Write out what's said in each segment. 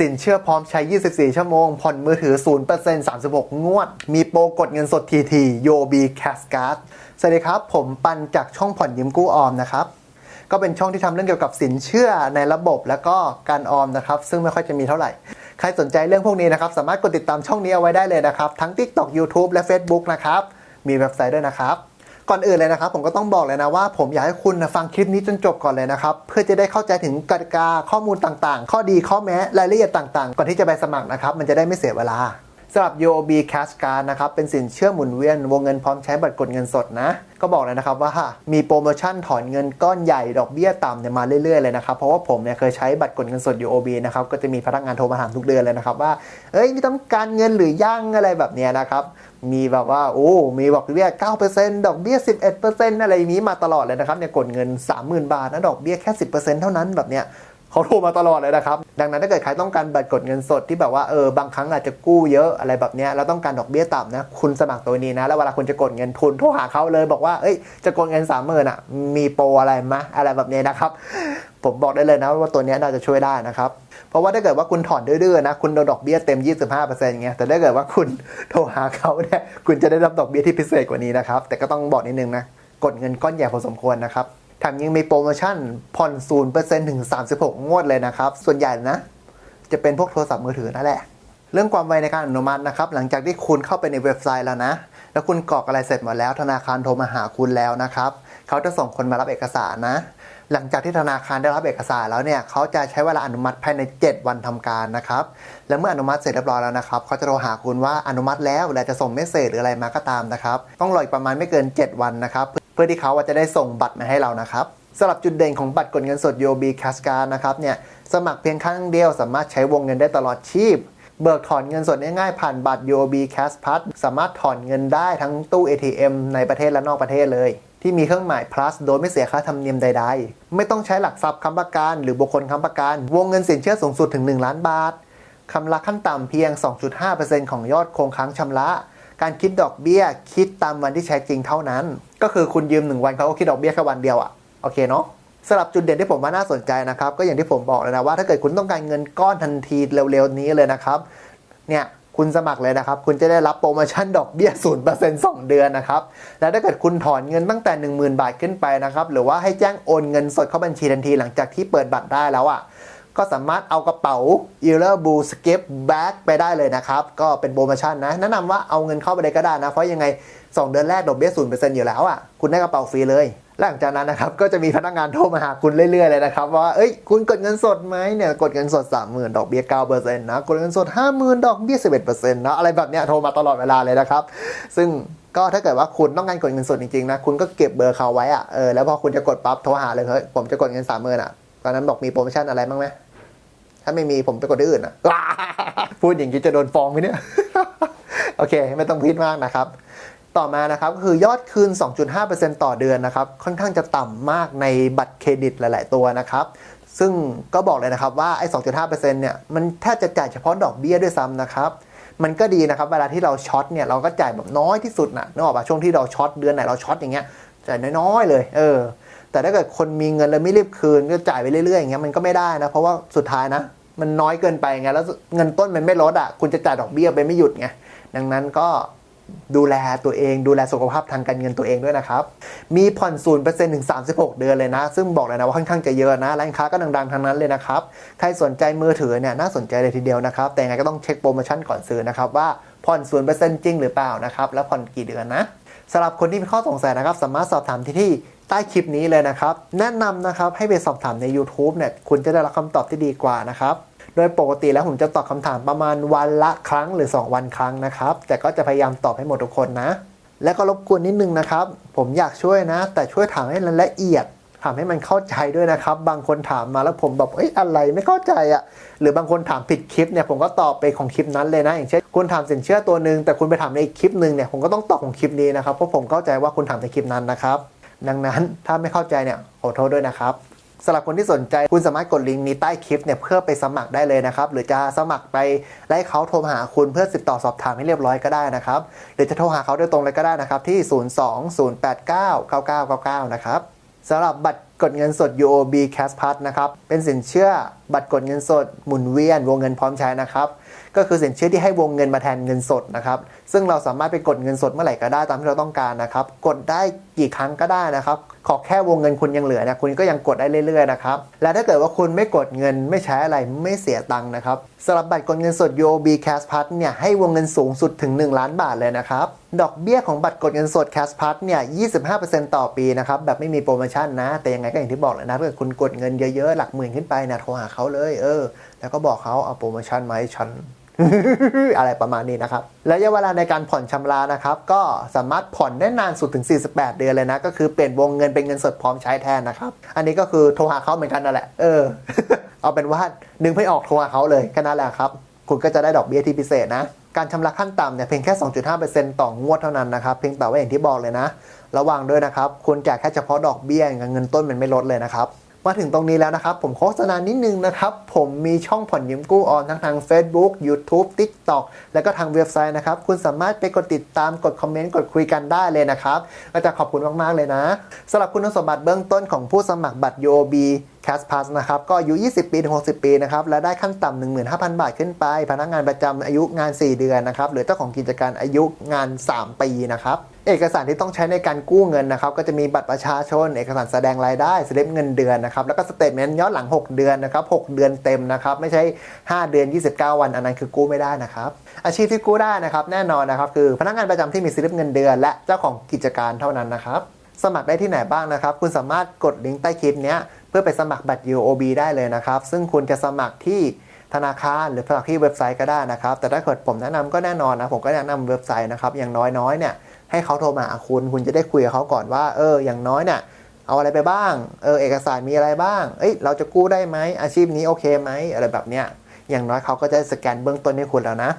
สินเชื่อพร้อมใช้ 24 ชั่วโมง ผ่อนมือถือ 0% 36 งวด มีโปรกดเงินสดทีทีโยบีแคสการ์ดสวัสดีครับ ผมปันจากช่องผ่อนยิมกู้ออมนะครับ ก็เป็นช่องที่ทำเรื่องเกี่ยวกับสินเชื่อในระบบแล้วก็การออมนะครับ ซึ่งไม่ค่อยจะมีเท่าไหร่ ใครสนใจเรื่องพวกนี้นะครับ สามารถกดติดตามช่องนี้เอาไว้ได้เลยนะครับ ทั้ง TikTok YouTube และ Facebook นะครับ มีเว็บไซต์ด้วยนะครับ ก่อนอื่นเลยนะครับ ผมก็ต้องบอกเลยนะว่าผมอยากให้คุณฟังคลิปนี้จนจบก่อนเลยนะครับ เพื่อจะได้เข้าใจถึงกติกาข้อมูลต่างๆ ข้อดีข้อแม้รายละเอียดต่างๆ ก่อนที่จะไปสมัครนะครับ มันจะได้ไม่เสียเวลาสำหรับ UOB Cash Card นะครับ เป็นสินเชื่อหมุนเวียน วงเงินพร้อมใช้บัตรกดเงินสดนะ ก็บอกเลยนะครับว่ามีโปรโมชั่นถอนเงินก้อนใหญ่ดอกเบี้ยต่ำเนี่ยมาเรื่อยๆเลยนะครับ เพราะว่าผมเนี่ยเคยใช้บัตรกดเงินสด UOB นะครับ ก็จะมีพนักงานโทรมาถามทุกเดือนเลยนะครับว่า เอ้ยนี่ต้องการเงินหรือยังอะไรแบบเนี้ยนะครับ มีแบบว่าโอ้ มีดอกเบี้ย 9%ดอกเบี้ย 11%อะไรนี้มาตลอดเลยนะครับเนี่ยกดเงิน 30,000 บาทนะดอกเบี้ยแค่ 10%เท่านั้นแบบเนี้ยเขาโทรมาตลอดเลยนะครับ ดังนั้นถ้าเกิดใครต้องการบัตรกดเงินสดที่แบบว่าเออบางครั้งอาจจะกู้เยอะอะไรแบบเนี้ยแล้วต้องการดอกเบี้ยต่ำนะคุณสมัครตัวนี้นะ แล้วเวลาคุณจะกดเงินทุนโทรหาเขาเลยบอกว่าเอ้ยจะกดเงินสามหมื่นอะมีโปรอะไรมะอะไรแบบเนี้ยนะครับ ผมบอกได้เลยนะว่าตัวนี้น่าจะช่วยได้นะครับ เพราะว่าถ้าเกิดว่าคุณถอนดื้อๆนะ คุณโดนดอกเบี้ยเต็ม 25%เงี้ยแต่ถ้าเกิดว่าคุณโทรหาเขาเนี่ยคุณจะได้รับดอกเบี้ยที่พิเศษกว่านี้นะครับ แต่ก็ต้องบอกนิดนึงนะ กดเงินก้อนใหญ่พอสมควรนะครับแถมยังมีโปรโมชั่นผ่อน0%ถึง 36 งวดเลยนะครับ ส่วนใหญ่นะ จะเป็นพวกโทรศัพท์มือถือนั่นแหละเรื่องความไวในการอนุมัตินะครับ หลังจากที่คุณเข้าไปในเว็บไซต์แล้วนะ แล้วคุณกรอกอะไรเสร็จหมดแล้ว ธนาคารโทรมาหาคุณแล้วนะครับ เขาจะส่งคนมารับเอกสารนะ หลังจากที่ธนาคารได้รับเอกสารแล้วเนี่ยเขาจะใช้เวลาอนุมัติภายใน 7 วันทำการนะครับและเมื่ออนุมัติเสร็จเรียบร้อยแล้วนะครับเขาจะโทรหาคุณว่าอนุมัติแล้วและจะส่งเมสเซจหรืออะไรมาก็ตามนะครับต้องรออีกประมาณไม่เกิน 7 วันนะครับเพื่อที่เขาจะได้ส่งบัตรมาให้เรานะครับสำหรับจุดเด่นของบัตรกดเงินสด UOB Cash Card นะครับเนี่ยสมัครเพียงครั้งเดียวสามารถใช้วงเงินได้ตลอดชีพ เบิกถอนเงินสดง่ายๆผ่านบัตร UOB Cash Plus สามารถถอนเงินได้ทั้งตู้ ATM ในประเทศและนอกประเทศเลย ที่มีเครื่องหมาย plus โดยไม่เสียค่าธรรมเนียมใด ๆ ไม่ต้องใช้หลักทรัพย์ค้ำประกันหรือบุคคลค้ำประกัน วงเงินสินเชื่อสูงสุดถึง 1 ล้านบาทคำระขั้นต่ำเพียง 2.5%ของยอดคงค้างชำระ การคิดดอกเบี้ยคิดตามวันที่ใช้จริงเท่านั้น ก็คือคุณยืม 1 วันเขาก็คิดดอกเบี้ยแค่วันเดียวอะโอเคเนาะสำหรับจุดเด่นที่ผมว่าน่าสนใจนะครับ ก็อย่างที่ผมบอกเลยนะว่าถ้าเกิดคุณต้องการเงินก้อนทันทีเร็วๆนี้เลยนะครับ เนี่ย คุณสมัครเลยนะครับ คุณจะได้รับโปรโมชั่นดอกเบี้ย 0% 2 เดือนนะครับ แล้วถ้าเกิดคุณถอนเงินตั้งแต่ 10,000 บาทขึ้นไปนะครับ หรือว่าให้แจ้งโอนเงินสดเข้าบัญชีทันทีหลังจากที่เปิดบัตรได้แล้วอะ ก็สามารถเอากระเป๋า e r a b o o Skip Bag ไปได้เลยนะครับ ก็เป็นโปรโมชั่นนะ แนะนำว่าเอาเงินเข้าไปเลยก็ได้นะ เพราะยังไง 2 เดือนแรกดอกเบี้ย 0%อยู่แล้วอะ คุณได้กระเป๋าฟรีเลย หลังจากนั้นนะครับก็จะมีพนักงานโทรมาหาคุณเรื่อยๆเลยนะครับว่าเอ้ยคุณกดเงินสดไหมเนี่ยกดเงินสด 30,000 ดอกเบี้ย9%นะกดเงินสด 50,000 ดอกเบี้ย11%นะอะไรแบบเนี้ยโทรมาตลอดเวลาเลยนะครับ ซึ่งก็ถ้าเกิดว่าคุณต้องการกดเงินสดจริงๆนะคุณก็เก็บเบอร์เขาไว้อะเออแล้วพอคุณจะกดปั๊บโทรหาเลยเฮ้ยผมจะกดเงิน30,000อะตอนนั้นบอกมีโปรโมชั่นอะไรบ้างไหมถ้าไม่มีผมไปกดที่อื่นอะพูดอย่างนี้จะโดนฟ้องไหมเนี่ยโอเค ไม่ต้องพิดมากนะครับ ต่อมานะครับก็คือยอดคืน 2.5%ต่อเดือนนะครับ ค่อนข้างจะต่ำมากในบัตรเครดิตหลาย ๆ ตัวนะครับซึ่งก็บอกเลยนะครับว่าไอ้2.5%เนี่ยมันแทบจะจ่ายเฉพาะดอกเบี้ยด้วยซ้ำนะครับ มันก็ดีนะครับเวลาที่เราช็อตเนี่ยเราก็จ่ายแบบน้อยที่สุดนะนึกออกปะช่วงที่เราช็อตเดือนไหนเราช็อตอย่างเงี้ยจ่ายน้อยๆเลย เออ แต่ถ้าเกิดคนมีเงินแล้วไม่รีบคืนก็จ่ายไปเรื่อยๆอย่างเงี้ยมันก็ไม่ได้นะเพราะว่าสุดท้ายนะ มันน้อยเกินไปไงแล้วเงินต้นมันไม่ลดอะคุณจะจ่ายดอกเบี้ยไปไม่หยุดไงดังนั้นก็ ดูแลตัวเองดูแลสุขภาพทางการเงินตัวเองด้วยนะครับ มีผ่อน0%ถึง 36 เดือนเลยนะ ซึ่งบอกเลยนะว่าค่อนข้างจะเยอะนะ ร้านค้าก็ดังๆทางนั้นเลยนะครับ ใครสนใจมือถือเนี่ยน่าสนใจเลยทีเดียวนะครับ แต่ยังไงก็ต้องเช็คโปรโมชั่นก่อนซื้อนะครับ ว่าผ่อน0%จริงหรือเปล่านะครับ แล้วผ่อนกี่เดือนนะสำหรับคนที่มีข้อสงสัยนะครับ สามารถสอบถามที่ที่ใต้คลิปนี้เลยนะครับ แนะนำนะครับให้ไปสอบถามใน YouTube เนี่ยคุณจะได้รับคำตอบที่ดีกว่านะครับ โดยปกติแล้วผมจะตอบคำถามประมาณวันละครั้งหรือ 2 วันครั้งนะครับ แต่ก็จะพยายามตอบให้หมดทุกคนนะ และก็รบกวนนิดนึงนะครับ ผมอยากช่วยนะ แต่ช่วยถามให้ละเอียด ถามให้มันเข้าใจด้วยนะครับ บางคนถามมาแล้วผมแบบเอ้ยอะไรไม่เข้าใจอะ่ะ หรือบางคนถามผิดคลิปเนี่ยผมก็ตอบไปของคลิปนั้นเลยนะ อย่างเช่นคุณถามสินเชื่อตัวหนึ่งแต่คุณไปถามในอีกคลิปหนึ่งเนี่ยผมก็ต้องตอบของคลิปนี้นะครับเพราะผมเข้าใจว่าคุณถามในคลิปนั้นนะครับ ดังนั้นถ้าไม่เข้าใจเนี่ยขอโทษด้วยนะครับ สำหรับคนที่สนใจคุณสามารถกดลิงก์นี้ใต้คลิปเนี่ยเพื่อไปสมัครได้เลยนะครับ หรือจะสมัครไปไละให้เขาโทรหาคุณเพื่อติดต่อสอบถามให้เรียบร้อยก็ได้นะครับ หรือจะโทรหาเขาโดยตรงเลยก็ได้นะครับที่ 020899999 นะครับสำหรับบัตรกดเงินสด UOB Cash Plus นะครับเป็นสินเชื่อ บัตรกดเงินสด หมุนเวียน วงเงินพร้อมใช้นะครับ ก็คือสินเชื่อที่ให้วงเงินมาแทนเงินสดนะครับ ซึ่งเราสามารถไปกดเงินสดเมื่อไหร่ก็ได้ตามที่เราต้องการนะครับ กดได้กี่ครั้งก็ได้นะครับ ขอแค่วงเงินคุณยังเหลือนี่ยคุณก็ยังกดได้เรื่อยๆนะครับ และถ้าเกิดว่าคุณไม่กดเงินไม่ใช้อะไรไม่เสียตังค์นะครับสำหรับบัตรกดเงินสด UOB Cash Plus เนี่ยให้วงเงินสูงสุดถึง 1 ล้านบาทเลยนะครับดอกเบี้ยของบัตรกดเงินสด Cash Plus เนี่ย 25%ต่อปีนะครับ แบบไม่มีโปรโมชั่นนะ แต่ยังไงก็อย่างที่บอกเลยนะถ้าเกิดคุณกดเงินเยอะๆ หลักหมื่นขึ้นไปนะโทรหาเขาเลย เออ แล้วก็บอกเขาเอาโปรโมชั่นมาให้ฉันอะไรประมาณนี้นะครับระยะเวลาในการผ่อนชำระนะครับ ก็สามารถผ่อนได้นานสุดถึง 48 เดือนเลยนะ ก็คือเปลี่ยนวงเงินเป็นเงินสดพร้อมใช้แทนนะครับ อันนี้ก็คือโทรหาเขาเหมือนกันนั่นแหละ เออ เอาเป็นว่านึงไม่ออกโทรหาเขาเลยแค่นั้นแหละครับ คุณก็จะได้ดอกเบี้ยที่พิเศษนะ การชำระขั้นต่ำเนี่ยเพียงแค่ 2.5%ต่องวดเท่านั้นนะครับเพียงแต่ว่าอย่างที่บอกเลยนะ ระวังด้วยนะครับ คุณจ่ายแค่เฉพาะดอกเบี้ยเงินต้นมันไม่ลดเลยนะครับ มาถึงตรงนี้แล้วนะครับ ผมโฆษณานิดนึงนะครับ ผมมีช่องผ่อนยืมกู้ออนทั้งทาง Facebook YouTube TikTok แล้วก็ทางเว็บไซต์นะครับ คุณสามารถไปกดติดตามกดคอมเมนต์กดคุยกันได้เลยนะครับก็จะขอบคุณมากๆเลยนะสำหรับคุณสมบัติเบื้องต้นของผู้สมัครบัตร UOB Cash Pass นะครับก็อายุ 20 ปีถึง60 ปีนะครับและได้ขั้นต่ำ15,000 บาทขึ้นไป พนักงานประจำอายุงาน 4 เดือนนะครับหรือเจ้าของกิจการอายุงาน 3 ปีนะครับเอกสารที่ต้องใช้ในการกู้เงินนะครับก็จะมีบัตรประชาชน เอกสารแสดงรายได้สลิปเงินเดือนนะครับแล้วก็สเตทเมนต์ย้อนหลัง 6 เดือนนะครับ6เดือนเต็มนะครับไม่ใช่ 5 เดือน 29 วันอันนั้นคือกู้ไม่ได้นะครับอาชีพที่กู้ได้นะครับแน่นอนนะครับคือพนักงานประจำที่มีสลิปเงินเดือน และเจ้าของกิจการเท่านั้นนะครับสมัครได้ที่ไหนบ้างนะครับ คุณสามารถกดลิงก์ใต้คลิปนี้ พื่อไปสมัครบัตร UOB ได้เลยนะครับ ซึ่งคุณจะสมัครที่ธนาคารหรือสมัครที่เว็บไซต์ก็ได้นะครับ แต่ถ้าเกิดผมแนะนำก็แน่นอนนะ ผมก็แนะนำเว็บไซต์นะครับ อย่างน้อยๆเนี่ยให้เขาโทรมาหาคุณ คุณจะได้คุยกับเขาก่อนว่า เออ อย่างน้อยเนี่ยเอาอะไรไปบ้าง เออ เอกสารมีอะไรบ้าง เอ้ย เราจะกู้ได้ไหม อาชีพนี้โอเคไหม อะไรแบบเนี้ย อย่างน้อยเขาก็จะสแกนเบื้องต้นให้คุณแล้วนะ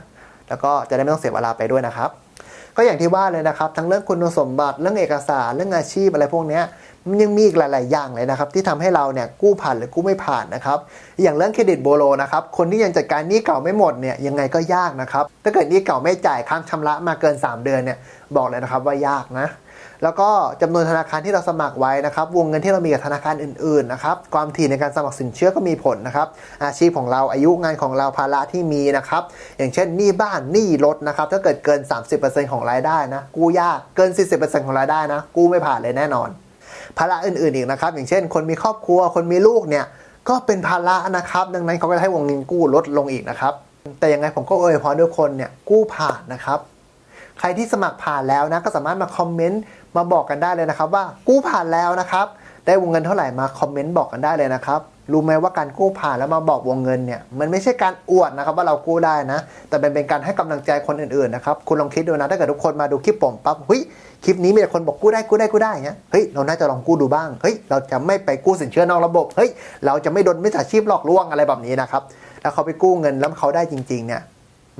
แล้วก็จะได้ไม่ต้องเสียเวลาไปด้วยนะครับ ก็อย่างที่ว่าเลยนะครับ ทั้งเรื่องคุณสมบัติ เรื่องเอกสาร เรื่องอาชีพอะไรพวกเนี้ย มันยังมีอีกหลาย ๆ อย่างเลยนะครับ ที่ทำให้เราเนี่ยกู้ผ่านหรือกู้ไม่ผ่านนะครับ อย่างเรื่องเครดิตโบโลนะครับ คนที่ยังจัดการหนี้เก่าไม่หมดเนี่ยยังไงก็ยากนะครับ ถ้าเกิดหนี้เก่าไม่จ่ายค้างชำระมาเกิน 3 เดือนเนี่ยบอกเลยนะครับว่ายากนะแล้วก็จำนวนธนาคารที่เราสมัครไว้นะครับ วงเงินที่เรามีกับธนาคารอื่น ๆ นะครับ ความถี่ในการสมัครสินเชื่อก็มีผลนะครับ อาชีพของเราอายุงานของเราภาระที่มีนะครับ อย่างเช่นหนี้บ้านหนี้รถนะครับ ถ้าเกิดเกิน 30%ของรายได้นะกู้ยากเกิน 40%ของรายได้นะกู้ไม่ผ่านเลยแน่นอน ภาระอื่นๆอีกนะครับ อย่างเช่น คนมีครอบครัว คนมีลูกเนี่ยก็เป็นภาระนะครับ ดังนั้นเขาก็จะให้วงเงินกู้ลดลงอีกนะครับ แต่ยังไงผมก็เอ่ยพอทุกคนเนี่ยกู้ผ่านนะครับ ใครที่สมัครผ่านแล้วนะก็สามารถมาคอมเมนต์มาบอกกันได้เลยนะครับ ว่ากู้ผ่านแล้วนะครับ ได้วงเงินเท่าไหร่มาคอมเมนต์บอกกันได้เลยนะครับ รู้ไหมว่าการกู้ผ่านแล้วมาบอกวงเงินเนี่ยมันไม่ใช่การอวดนะครับว่าเรากู้ได้นะ แต่เป็นเป็นการให้กำลังใจคนอื่นๆนะครับคุณลองคิดดูนะถ้าเกิดทุกคนมาดูคลิปผมปั๊บเฮ้ยคลิปนี้มีแต่คนบอกกู้ได้กู้ได้กู้ได้เงี้ยเฮ้ยเราน่าจะลองกู้ดูบ้างเฮ้ยเราจะไม่ไปกู้สินเชื่อนอกระบบเฮ้ยเราจะไม่โดนมิจฉาชีพหลอกลวงอะไรแบบนี้นะครับแล้วเขาไปกู้เงินแล้วเขาได้จริงๆเนี่ย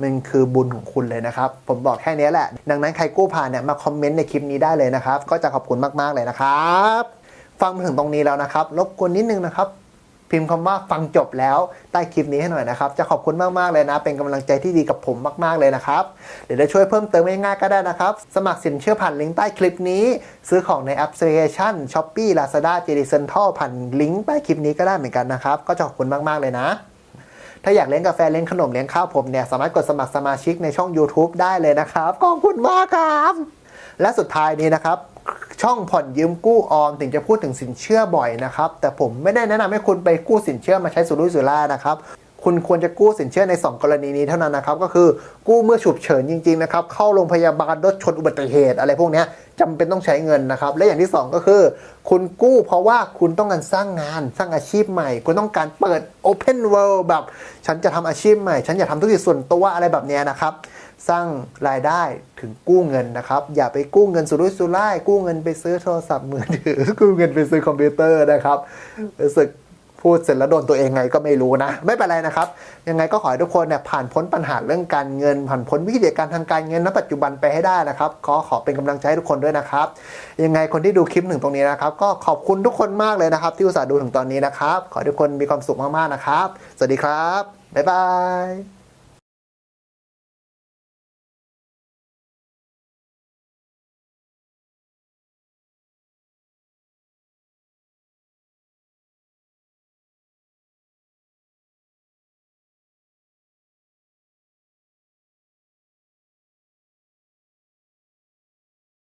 มันคือบุญของคุณเลยนะครับ ผมบอกแค่นี้แหละ ดังนั้นใครกู้ผ่านเนี่ยมาคอมเมนต์ในคลิปนี้ได้เลยนะครับ ก็จะขอบคุณมากๆเลยนะครับ ฟังมาถึงตรงนี้แล้วนะครับรบกวนนิดนึงนะครับ พิมพ์คำว่าฟังจบแล้วใต้คลิปนี้ให้หน่อยนะครับ จะขอบคุณมาก ๆ เลยนะ เป็นกำลังใจที่ดีกับผมมาก ๆ เลยนะครับ เดี๋ยวจะช่วยเพิ่มเติมง่ายๆก็ได้นะครับ สมัครสินเชื่อผ่านลิงก์ใต้คลิปนี้ ซื้อของในแอปพลิเคชัน Shopee Lazada JD Central ผ่านลิงก์ใต้คลิปนี้ก็ได้เหมือนกันนะครับ ก็จะขอบคุณมาก ๆ เลยนะ ถ้าอยากเลี้ยงกาแฟเลี้ยงขนมเลี้ยงข้าวผมเนี่ยสามารถกดสมัครสมาชิกในช่อง YouTube ได้เลยนะครับ ขอบคุณมากครับ และสุดท้ายนี้นะครับ ช่องผ่อนยืมกู้ออมถึงจะพูดถึงสินเชื่อบ่อยนะครับ แต่ผมไม่ได้แนะนำให้คุณไปกู้สินเชื่อมาใช้สุรุ่ยสุร่ายนะครับ คุณควรจะกู้สินเชื่อใน 2 กรณีนี้เท่านั้นนะครับ ก็คือกู้เมื่อฉุกเฉินจริงๆนะครับ เข้าโรงพยาบาลรถชนอุบัติเหตุ อะไรพวกนี้จำเป็นต้องใช้เงินนะครับ และอย่างที่ 2 ก็คือ คุณกู้เพราะว่าคุณต้องการสร้างงานสร้างอาชีพใหม่ คุณต้องการเปิด Open World แบบ ฉันจะทำอาชีพใหม่ ฉันอยากทำธุรกิจส่วนตัวอะไรแบบนี้นะครับสร้างรายได้ถึงกู้เงินนะครับ อย่าไปกู้เงินสุรุ่ยสุร่ายกู้เงินไปซื้อโทรศัพท์มือถือกู้เงินไปซื้อคอมพิวเตอร์นะครับรู้สึก พูดเสร็จแล้วโดนตัวเองไงก็ไม่รู้นะ ไม่เป็นไรนะครับ ยังไงก็ขอให้ทุกคนเนี่ยผ่านพ้นปัญหาเรื่องการเงิน ผ่านพ้นวิกฤตการณ์ทางการเงินณปัจจุบันไปให้ได้นะครับขอขอเป็นกำลังใจให้ทุกคนด้วยนะครับ ยังไงคนที่ดูคลิปถึงตรงนี้นะครับ ก็ขอบคุณทุกคนมากเลยนะครับ ที่อุตส่าห์ดูถึงตอนนี้นะครับ ขอให้ทุกคนมีความสุขมากๆนะครับ สวัสดีครับบ๊ายบาย